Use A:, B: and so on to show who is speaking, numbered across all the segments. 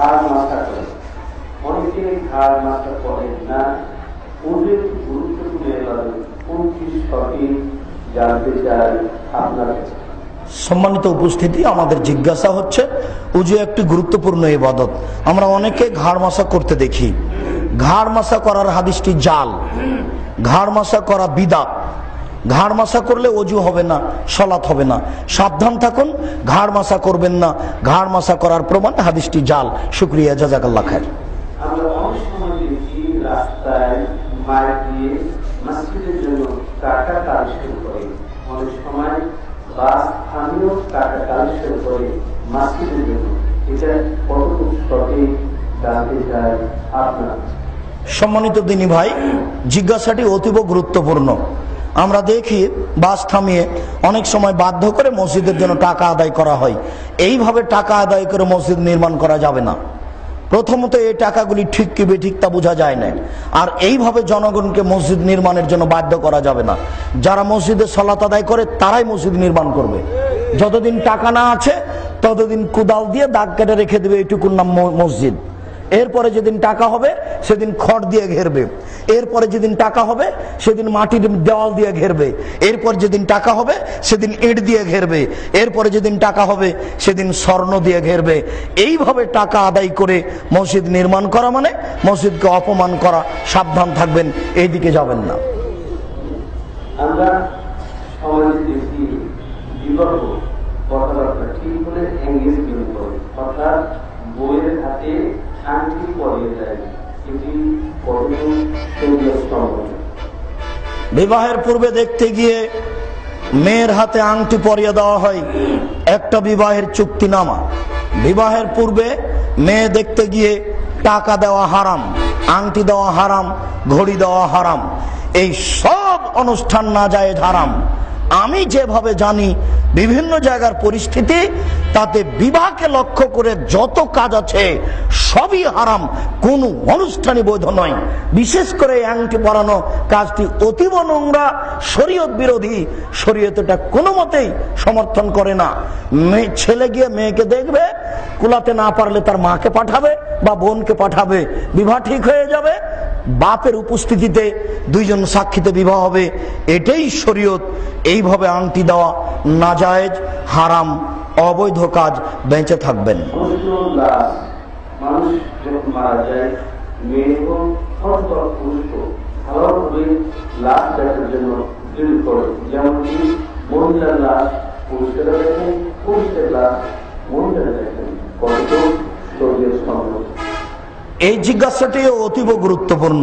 A: ঘাড় মাথা করে। অনেকে ঘাড় মাথা করেন না। ওদের গুরুত্বপূর্ণ এবার কোনটি সঠিক জানতে চাই আপনার
B: সম্মানিত উপস্থিতি, আমাদের জিজ্ঞাসা হচ্ছে, উজু একটি গুরুত্বপূর্ণ ইবাদত আমরা অনেকে ঘাড় মাসা করতে দেখি। ঘাড় মাসা করার হাদিসটি জাল। ঘাড় মাসা করা বিদাত ঘাড় মাসা করলে অজু হবে না সলাৎ হবে না। সাবধান থাকুন ঘাড় মাসা করবেন না। ঘাড় মাসা করার প্রমাণ হাদিসটি জাল। শুক্রিয়া জাজাকাল্লা খায় সম্মানিত দিনী ভাই জিজ্ঞাসাটি অতীব গুরুত্বপূর্ণ। আমরা দেখি বাস থামিয়ে অনেক সময় বাধ্য করে মসজিদের জন্য টাকা আদায় করা হয়। এইভাবে টাকা আদায় করে মসজিদ নির্মাণ করা যাবে না। প্রথমত এই টাকাগুলি ঠিক কি বেঠিক তা বোঝা যায় না। আর এইভাবে জনগণকে মসজিদ নির্মাণের জন্য বাধ্য করা যাবে না। যারা মসজিদে সলাত আদায় করে, তারাই মসজিদ নির্মাণ করবে। যতদিন টাকা না আছে, ততদিন কুদাল দিয়ে দাগ কেটে রেখে দেবে এইটুকুর নাম মসজিদ। এরপরে যেদিন টাকা হবে, সেদিন খড় দিয়ে ঘেরবে। এরপরে যেদিন টাকা হবে, সেদিন মাটির দেওয়াল দিয়ে ঘেরবে। এরপর যেদিন টাকা হবে, সেদিন ইট দিয়ে ঘেরবে। এরপরে যেদিন টাকা হবে, সেদিন স্বর্ণ দিয়ে ঘেরবে। এইভাবে টাকা আদায় করে মসজিদ নির্মাণ করা মানে মসজিদকে অপমান করা। সাবধান থাকবেন এইদিকে যাবেন না।
A: আমরা কথাবার্তা ঠিক হলে করে। অর্থাৎ বইয়ের হাতে আংটি পরিয়ে দেয় এটি সুন্দর
B: বিবাহের পূর্বে দেখতে গিয়ে মেয়ের হাতে আংটি পরিয়ে দেওয়া হয়, একটা বিবাহের চুক্তিনামা। বিবাহের পূর্বে মেয়ে দেখতে গিয়ে টাকা দেওয়া হারাম, আংটি দেওয়া হারাম, ঘড়ি দেওয়া হারাম, এই সব অনুষ্ঠান না যায় হারাম আমি যেভাবে জানি, বিভিন্ন জায়গার পরিস্থিতি তাতে বিবাহকে লক্ষ্য করে যত কাজ আছে, সবই হারাম। কোনো অনুষ্ঠানই বৈধ নয়। বিশেষ করে আংটি পরানো কাজটি অতীব নোংরা, শরীয়ত বিরোধী। শরীয়ত এটা কোনো মতেই সমর্থন করে না। মেয়ে, ছেলে গিয়ে মেয়েকে দেখবে, কুলাতে না পারলে তার মাকে পাঠাবে বা বোনকে পাঠাবে, বিবাহ ঠিক হয়ে যাবে। বাপের উপস্থিতিতে দুইজন সাক্ষীতে বিবাহ হবে, এটাই শরীয়ত। এইভাবে আংটি দেওয়া নাজায়েজ, হারাম, অবৈধ কাজ বেঁচে থাকবেন।
A: মহিলার লাশ পুরুষেরা দেখেন পুরুষের লাশ মহিলারা দেখেন সম্ভব
B: এই জিজ্ঞাসাটি অতীব গুরুত্বপূর্ণ।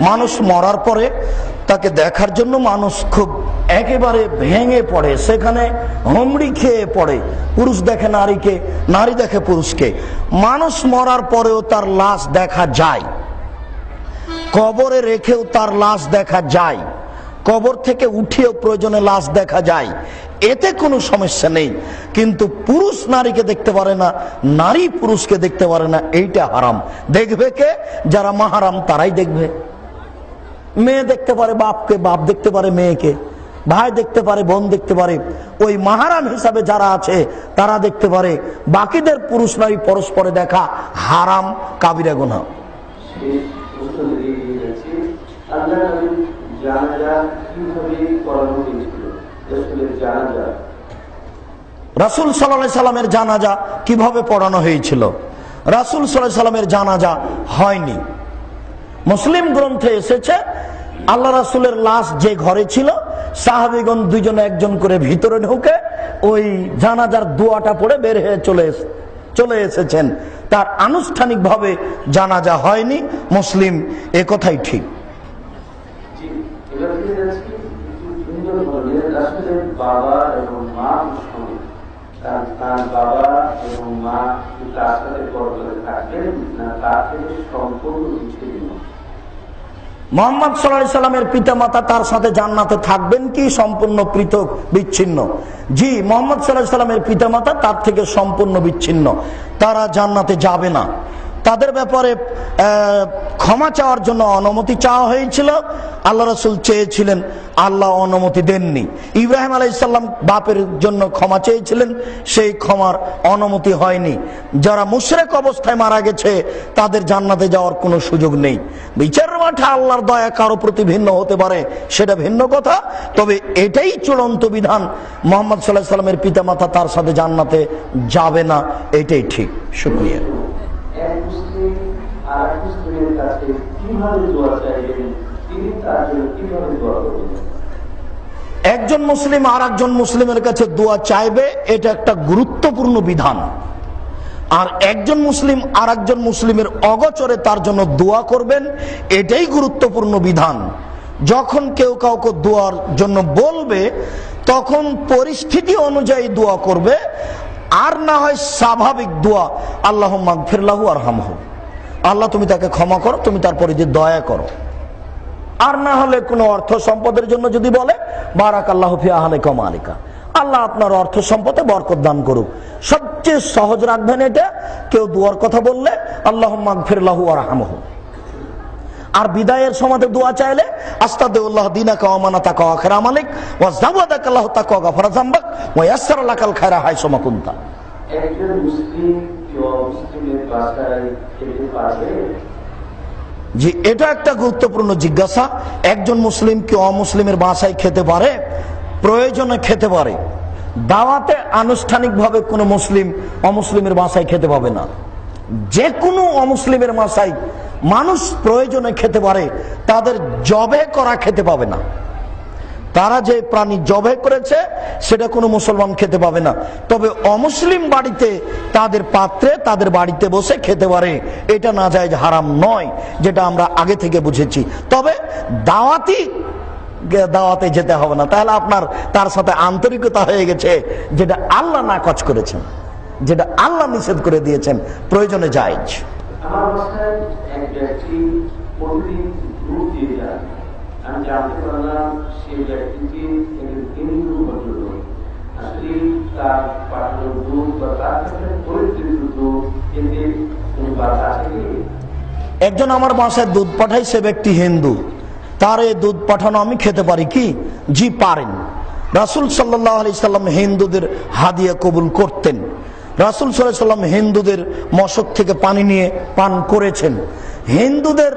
B: মানুষ মরার পরে তাকে দেখার জন্য মানুষ খুব একেবারে ভেঙে পড়ে, সেখানে হমড়ি খেয়ে পড়ে। পুরুষ দেখে নারীকে, নারী দেখে পুরুষকে। মানুষ মরার পরেও তার লাশ দেখা যায়। কবরে রেখেও তার লাশ দেখা যায়। কবর থেকে উঠিয়েও প্রয়োজনে লাশ দেখা যায়। এতে কোনো সমস্যা নেই। কিন্তু পুরুষ নারীকে দেখতে পারে না, নারী পুরুষকে দেখতে পারে না, এইটা হারাম। দেখবে কে? যারা মাহারাম, তারাই দেখবে। মেয়ে দেখতে পারে বাপকে, বাপ দেখতে পারে মেয়েকে। ভাই দেখতে পারে, বোন দেখতে পারে। ওই মাহারাম হিসাবে যারা আছে, তারা দেখতে পারে, বাকিদের পুরুষ নারী পরস্পরে দেখা হারাম, কাবিরা গুনা
A: জানাজা
B: রাসুল সাল্লামের জানাজা কীভাবে পড়ানো হয়েছিল? রাসুল সাল্লাহ সাল্লামের জানাজা হয়নি। মুসলিম গ্রন্থে এসেছে, আল্লাহ রাসুলের লাশ যে ঘরে ছিল, সাহাবিগণ দুইজনে একজন করে ভিতরে ঢুকে ওই জানাজার দোয়াটা পড়ে বের হয়ে চলে চলে এসেছেন। তার আনুষ্ঠানিকভাবে জানাজা হয়নি, মুসলিম এ কথাই ঠিক
A: জি এবার ফিরে যাচ্ছি একটু ভিন্ন রাসুলের বাবা এবং মা সঙ্গে তার বাবা এবং মা তার সাথে পরপরে থাকবেন না তার থেকে সম্পূর্ণ
B: মোহাম্মদ সাল্লামের পিতা মাতা তার সাথে জান্নাতে থাকবেন কি সম্পূর্ণ পৃথক, বিচ্ছিন্ন? জি, মোহাম্মদ সাল্লাহ সাল্লামের পিতা মাতা তার থেকে সম্পূর্ণ বিচ্ছিন্ন। তারা জান্নাতে যাবে না। তাদের ব্যাপারে ক্ষমা চাওয়ার জন্য অনুমতি চাওয়া হয়েছিল। আল্লাহ রসুল চেয়েছিলেন, আল্লাহ অনুমতি দেননি। ইব্রাহিম আলাইসাল্লাম বাপের জন্য ক্ষমা চেয়েছিলেন, সেই ক্ষমার অনুমতি হয়নি। যারা মুশরেক অবস্থায় মারা গেছে, তাদের জান্নাতে যাওয়ার কোনো সুযোগ নেই। বিচারের মাঠে আল্লাহর দয়া কারও প্রতি ভিন্ন হতে পারে, সেটা ভিন্ন কথা। তবে এটাই চূড়ান্ত বিধান। মোহাম্মদ সাল্লাহ সাল্লামের পিতামাতা তার সাথে জান্নাতে যাবে না, এটাই ঠিক। শুক্রিয়া
A: এক মুসলিম আর এক মুসলিমের কাছে কীভাবে দোয়া চাইবেন? তিনি তার জন্য কীভাবে দোয়া করবেন?
B: একজন মুসলিম আর একজন মুসলিমের কাছে দোয়া চাইবে, এটা একটা গুরুত্বপূর্ণ বিধান। আর একজন মুসলিম আর একজন মুসলিমের অগচরে তার জন্য দোয়া করবেন, এটাই গুরুত্বপূর্ণ বিধান। যখন কেউ কাউকে দোয়ার জন্য বলবে, তখন পরিস্থিতি অনুযায়ী দোয়া করবে, আর না হয় স্বাভাবিক দোয়া আল্লাহ মাগফিরলাহু আর হামহু আল্লাহ, তুমি তাকে ক্ষমা করো, তুমি তারপরে যে দয়া করো। আর না হলে কোনো অর্থ সম্পদের জন্য যদি বলে বারাক আল্লাহ আহলে কমালিকা আল্লাহ আপনার অর্থ সম্পদে বরকত দান করুক। সবচেয়ে সহজ রাখবেন এটা, কেউ দুয়ার কথা বললে আল্লাহ মাগফিরলাহু আর হামহু আর বিদায়ের সময় দোয়া চাইলে আস্তাদুল্লাহ দিনা কাওয়ামানা তাকা আখরা মালিক, ওয়া জাওয়াদাক আল্লাহ তাকা গাফারা জামবাক ওয়া ইয়াসসার লাকাল খায়রা হাই সমাকুন্তা
A: একজন মুসলিম
B: জি, এটা একটা গুরুত্বপূর্ণ জিজ্ঞাসা। একজন মুসলিম কি অমুসলিমের বাসায় খেতে পারে? প্রয়োজনে খেতে পারে। দাওয়াতে আনুষ্ঠানিকভাবে কোনো মুসলিম অমুসলিমের বাসায় খেতে পাবে না। যে কোনো অমুসলিমের বাসায় মানুষ প্রয়োজনে খেতে পারে, তাদের জবে করা খেতে পাবে না। তারা যে প্রাণী জবে করেছে, সেটা কোনো মুসলমান খেতে পাবে না। তবে অমুসলিম বাড়িতে তাদের পাত্রে, তাদের বাড়িতে বসে খেতে পারে। এটা না যায় হারাম নয়, যেটা আমরা আগে থেকে বুঝেছি। তবে দাওয়াতি, দাওয়াতে যেতে হবে না। তাহলে আপনার, তার সাথে আন্তরিকতা হয়ে গেছে, যেটা আল্লাহ নাকচ করেছেন, যেটা আল্লাহ নিষেধ করে দিয়েছেন, প্রয়োজনে যায়
A: আমার এক ব্যক্তি প্রতিদিন দিয়ে। যান আমি জানতে পারলাম ব্যক্তিটি একজন ভদ্রলোক। তার বা তার বাধা
B: একজন আমার বাসায় দুধ পাঠাই সে ব্যক্তি হিন্দু। তার এই দুধ পাঠানো আমি খেতে পারি কি? জি, পারেন। রাসুল সাল্লাহ সাল্লাম হিন্দুদের হাদিয়া কবুল করতেন। রাসুল সাল্লাম হিন্দুদের মশক থেকে পানি নিয়ে পান করেছেন। হিন্দুদের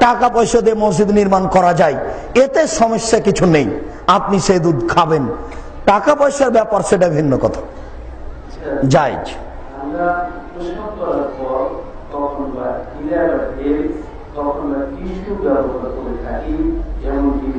B: টাকা পয়সা দিয়ে মসজিদ নির্মাণ করা যায়, এতে সমস্যা কিছু নেই। আপনি সেই দুধ খাবেন। টাকা পয়সার ব্যাপার সেটা ভিন্ন কথা। জায়জ।
A: তখন ব্যবহার করে থাকি, যেমনটি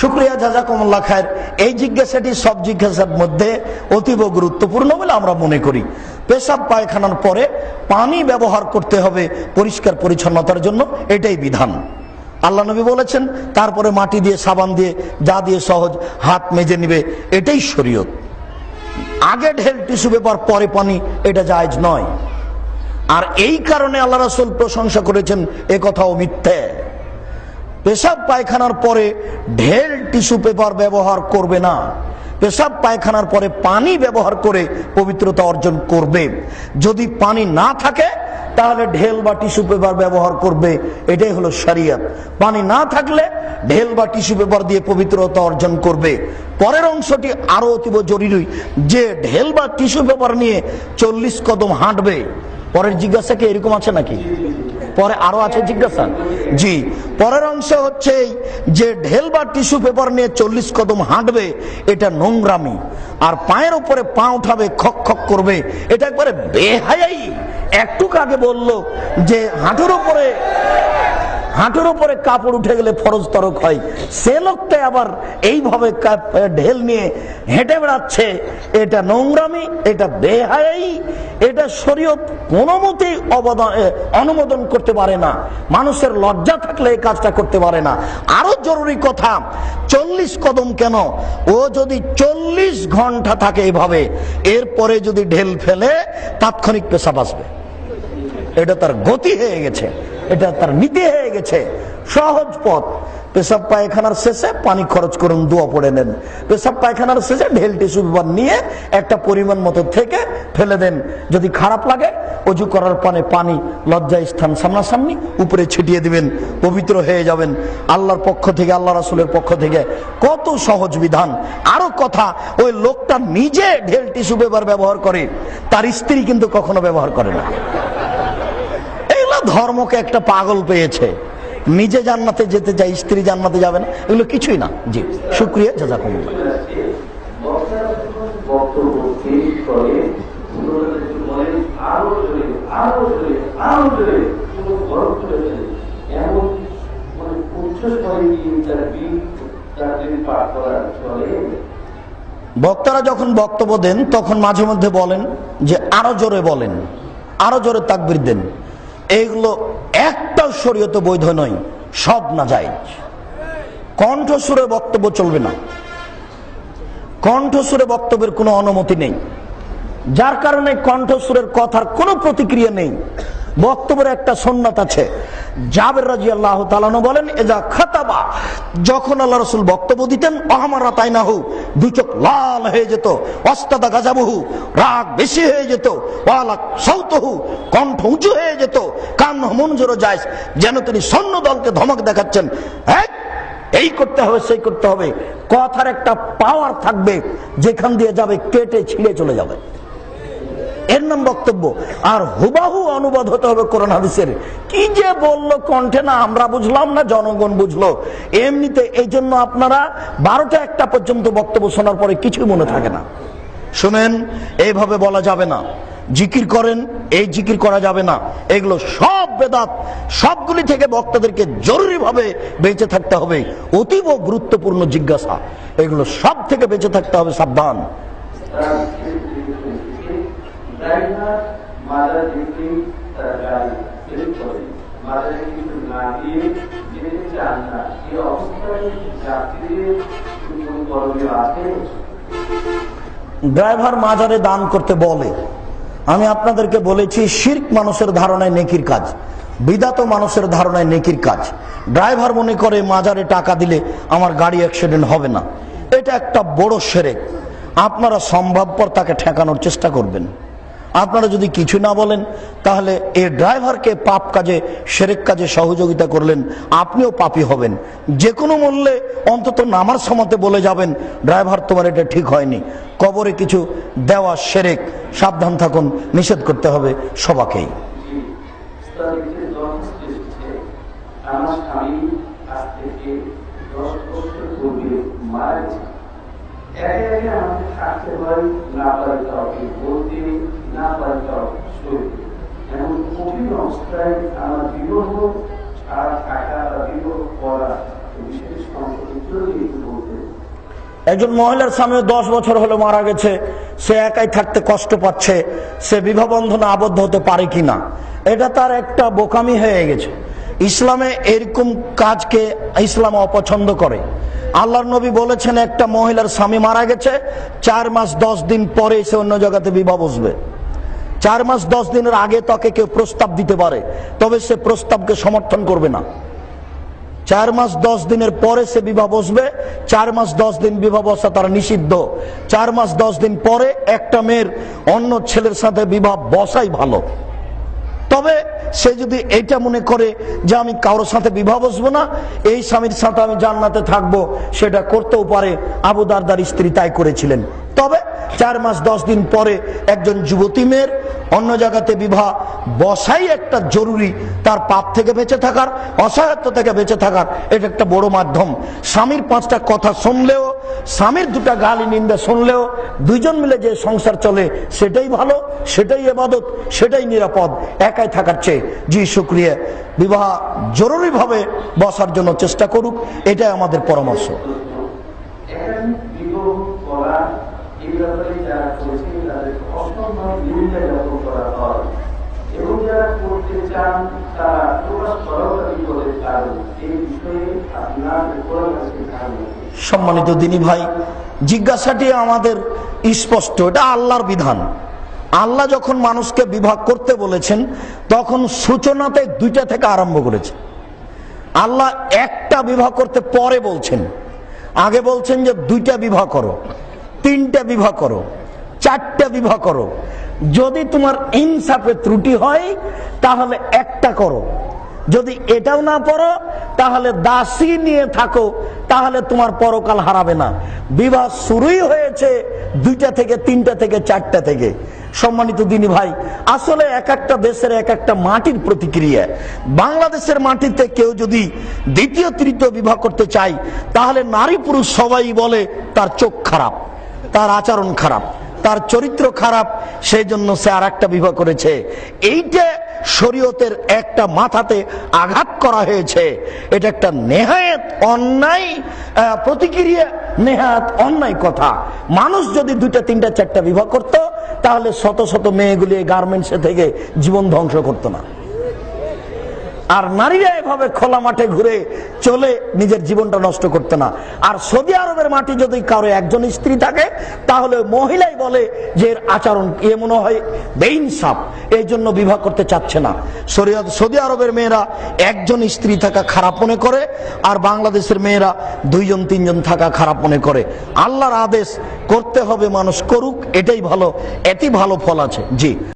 B: শুক্রিয়া, জাজাকুমুল্লাহ খায়ের। এই জিজ্ঞাসাটি, সব জিজ্ঞাসার মধ্যে অতীব গুরুত্বপূর্ণ বলে আমরা মনে করি। পেশাব পায়খানার পরে পানি ব্যবহার করতে হবে পরিষ্কার পরিচ্ছন্নতার জন্য, এটাই বিধান। আল্লাহ নবী বলেছেন, তারপরে মাটি দিয়ে, সাবান দিয়ে, যা দিয়ে সহজ হাত মেজে নিবে, এটাই শরীয়ত। আগে ঢেল টিস্যু পেপার, পরে পানি, এটা জায়জ নয়। আর এই কারণে আল্লাহ রাসূল প্রশংসা করেছেন, এ কথাও মিথ্যে। পেশাব পায়খানার পরে ঢেল টিস্যু পেপার ব্যবহার করবে না। পেশাব পায়খানার পরে পানি ব্যবহার করে পবিত্রতা অর্জন করবে। যদি পানি না থাকে, তাহলে ঢেল বা টিস্যু পেপার ব্যবহার করবে। এটাই হলো শরিয়ত। পানি না থাকলে ঢেল বা টিস্যু পেপার দিয়ে পবিত্রতা অর্জন করবে। পরের অংশটি আরও অতীব জরুরি, যে ঢেল বা টিস্যু পেপার নিয়ে চল্লিশ কদম হাঁটবে। পরের জিজ্ঞাসা কি এরকম আছে নাকি? পরে আরও আছে জিজ্ঞাসা। জি, পরের অংশ হচ্ছে যে ঢেল বা টিস্যু পেপার নিয়ে চল্লিশ কদম হাঁটবে, এটা নোংরামি। আর পায়ের উপরে পা উঠাবে, খক খক করবে, এটা একবারে বেহায়াই। একটু কাকে বলল যে হাঁটুর উপরে হাঁটুর উপরে কাপড় উঠে গেলে ফরজ তরক হয়। সে লোকটা আবার এইভাবে ঢেল নিয়ে হেঁটে বেড়াচ্ছে। এটা নোংরামি, এটা বেহাই এটা শরীয়ত কোনো মতেই অনুমোদন করতে পারে না। মানুষের লজ্জা থাকলে এই কাজটা করতে পারে না। আরও জরুরি কথা, চল্লিশ কদম কেন? ও যদি চল্লিশ ঘণ্টা থাকে এইভাবে এরপরে যদি ঢেল ফেলে, তাৎক্ষণিক পেশাব আসবে। এটা তার গতি হয়ে গেছে। এটা তার নীতি হয়ে গেছে। সহজ পথ। পেশাব পায়খানার শেষে পানি খরচ করুন, দোয়া পড়ে নেন। পেশাব পায়খানার শেষে ঢেল টিস্যু পেপার নিয়ে একটা পরিমাণ মতো থেকে ফেলে দেন। যদি খারাপ লাগে, অজু করার পানে পানি লজ্জা স্থান সামনাসামনি উপরে ছিটিয়ে দিবেন, পবিত্র হয়ে যাবেন। আল্লাহর পক্ষ থেকে আল্লাহ রাসুলের পক্ষ থেকে কত সহজ বিধান। আরও কথা, ওই লোকটা নিজে ঢেল টিস্যু পেপার ব্যবহার করে, তার স্ত্রী কিন্তু কখনো ব্যবহার করে না। ধর্মকে একটা পাগল পেয়েছে। নিজে জান্নাতে যেতে চাই স্ত্রী জান্নাতে যাবে না। এগুলো কিছুই না। জি, শুক্রিয়া, জাজাকুমুল্লাহ।
A: বক্তারা যখন বক্তব্য দেন,
B: তখন মাঝে মধ্যে বলেন যে, আরও জোরে বলেন, আরও জোরে তাকবির দেন। এইগুলো একটাও শরীয়তে বৈধ নয়, সব না যায় কণ্ঠসুরে বক্তব্য চলবে না। কণ্ঠসুরে বক্তব্যের কোনো অনুমতি নেই। যার কারণে কণ্ঠসুরের কথার কোনো প্রতিক্রিয়া নেই। বক্তব্যের একটা সন্ন্যত আছে। জাবের রাজি আল্লাহ তালানো বলেন এজা খাতাবা। যখন আল্লাহ রসুল বক্তব্য দিতেন, অহামারা তাই না হু দু চোখ লাল হয়ে যেত। অস্তাদা গাজাবহু। রাগ বেশি হয়ে যেত। ওয়ালা সৌতহু কণ্ঠ উঁচু হয়ে যেত। কান মনজোর যায় যেন তিনি সৈন্য দলকে ধমক দেখাচ্ছেন। হ্যাঁ এই করতে হবে, সেই করতে হবে। কথার একটা পাওয়ার থাকবে, যেখান দিয়ে যাবে, কেটে ছিঁড়ে চলে যাবে। এর নাম বক্তব্য। আর হুবাহু অনুবাদ হতে হবে কোরআন হাদিসের। কি যে বলল কণ্ঠে না, আমরা বুঝলাম না, জনগণ বুঝলো। এমনিতে এই জন্য আপনারা বারোটা একটা পর্যন্ত বক্তব্য শোনার পরে কিছুই মনে থাকে না। শুনেন, এইভাবে বলা যাবে না। জিকির করেন, এই জিকির করা যাবে না। এগুলো সব বেদাত, সবগুলি থেকে বক্তাদেরকে জরুরিভাবে বেঁচে থাকতে হবে। অতীব গুরুত্বপূর্ণ জিজ্ঞাসা। এগুলো সব থেকে বেঁচে থাকতে হবে, সাবধান।
A: ড্রাইভার
B: মাজারে দান করতে বলে, আমি আপনাদেরকে বলেছি, শির্ক মানুষের ধারণায় নেকির কাজ, বিদাত মানুষের ধারণায় নেকির কাজ। ড্রাইভার মনে করে মাজারে টাকা দিলে আমার গাড়ি অ্যাক্সিডেন্ট হবে না। এটা একটা বড় সেরেক। আপনারা সম্ভবপর তাকে ঠেকানোর চেষ্টা করবেন। আপনারা যদি কিছু না বলেন, তাহলে এ ড্রাইভারকে পাপ কাজে, সেরেক কাজে সহযোগিতা করলেন, আপনিও পাপি হবেন। যে কোনো মূল্যে অন্তত নামার সময়তে বলে যাবেন, ড্রাইভার, তোমার এটা ঠিক হয়নি। কবরে কিছু দেওয়া সেরেক, সাবধান থাকুন, নিষেধ করতে হবে সবাকেই।
A: আমার স্বামী আজ থেকে দশ বছর পূর্বে মারা গেছে একে একে আমাকে থাকতে হয়, না পারি কাউকে বলতে।
B: একজন মহিলার স্বামী দশ বছর হলো মারা গেছে। সে একাই থাকতে কষ্ট পাচ্ছে। সে বিবাহ বন্ধনে আবদ্ধ হতে পারে কিনা? এটা তার একটা বোকামি হয়ে গেছে। ইসলামে এরকম কাজকে ইসলাম অপছন্দ করে। আল্লাহর নবী বলেছেন, একটা মহিলার স্বামী মারা গেছে, চার মাস দশ দিন পরে সে অন্য জায়গাতে বিবাহ বসবে। চার মাস, দশ দিনের আগে তাকে কেউ প্রস্তাব দিতে পারে, তবে সে প্রস্তাবকে সমর্থন করবে না। চার মাস, দশ দিনের পরে সে বিবাহ বসবে, চার মাস, দশ দিন বিবাহ বসা তারা নিষিদ্ধ। চার মাস, দশ দিন পরে একটা মেয়ের অন্য ছেলের সাথে বিবাহ বসাই ভালো। তবে সে যদি এটা মনে করে যে আমি কারোর সাথে বিবাহ বসবো না, এই স্বামীর সাথে আমি জান্নাতে থাকব, সেটা করতেও পারে। আবু দারদার স্ত্রী তাই করেছিলেন। তবে চার মাস, দশ দিন পরে একজন যুবতী মেয়ের অন্য জায়গাতে বিবাহ। বসাই একটা জরুরি, তার পাপ থেকে বেঁচে থাকার, অসহায়ত্ব থেকে বেঁচে থাকার। এটা একটা বড় মাধ্যম। স্বামীর পাঁচটা কথা শুনলেও, স্বামীর দুটা গালি নিন্দা শুনলেও, দুইজন মিলে যে সংসার চলে, সেটাই ভালো, সেটাই এবাদত, সেটাই নিরাপদ, একাই থাকার চেয়ে। জি, শুক্রিয়া। বিবাহ জরুরিভাবে বসার জন্য চেষ্টা করুক, এটাই আমাদের পরামর্শ
A: এখানে বিবাহ করা এই ব্যাপারে যারা করেছে তাদের অসম্ভব করা হয়। এবং যারা করতে চান, তারা প্রকাশ এই বিষয়ে আপনার
B: সম্মানিত দিনী ভাই, জিজ্ঞাসাটি আমাদের স্পষ্ট, এটা আল্লাহর বিধান। আল্লাহ যখন মানুষকে বিভাগ করতে বলেছেন, তখন সূচনাতে দুইটা থেকে আরম্ভ করেছে। আল্লাহ একটা বিবাহ করতে পরে বলছেন। আগে বলছেন যে দুইটা বিবাহ করো। তিনটা বিবাহ করো, চারটা বিবাহ করো। যদি তোমার ইনসাফে ত্রুটি হয়, তাহলে একটা করো। যদি এটাও না পড়ো, তাহলে দাসী নিয়ে থাকো, তাহলে তোমার পরকাল হারাবে না। বিবাহ শুরুই হয়েছে দুইটা থেকে, তিনটা থেকে, চারটা থেকে। সম্মানিত দিনী ভাই, আসলে এক একটা দেশের এক একটা মাটির প্রতিক্রিয়া। বাংলাদেশের মাটিতে কেউ যদি দ্বিতীয়, তৃতীয় বিবাহ করতে চায়, তাহলে নারী পুরুষ সবাই বলে তার চোখ খারাপ। তার আচরণ খারাপ, তার চরিত্র খারাপ সেই জন্য সে আর একটা বিবাহ করেছে। এইটা শরীয়তের একটা মাথাতে আঘাত করা হয়েছে। এটা একটা নেহায়ত অন্যায় প্রতিক্রিয়া, নেহায়ত অন্যায় কথা। মানুষ যদি দুইটা, তিনটা, চারটা বিবাহ করত, তাহলে শত শত মেয়েগুলি গার্মেন্টসে থেকে জীবন ধ্বংস করতো না। আর নারীরা এভাবে খোলা মাঠে ঘুরে চলে নিজের জীবনটা নষ্ট করতে না। আর সৌদি আরবের মাটি যদি কারও একজন স্ত্রী থাকে, তাহলে মহিলাই বলে যে এর আচরণ এ মনে হয় বেইনসাফ এই জন্য বিবাহ করতে চাচ্ছে না। শরীয়ত সৌদি আরবের মেয়েরা একজন স্ত্রী থাকা খারাপ মনে করে, আর বাংলাদেশের মেয়েরা দুইজন, তিনজন থাকা খারাপ মনে করে। আল্লাহর আদেশ, করতে হবে মানুষ করুক, এটাই ভালো, এটি ভালো ফল আছে। জি।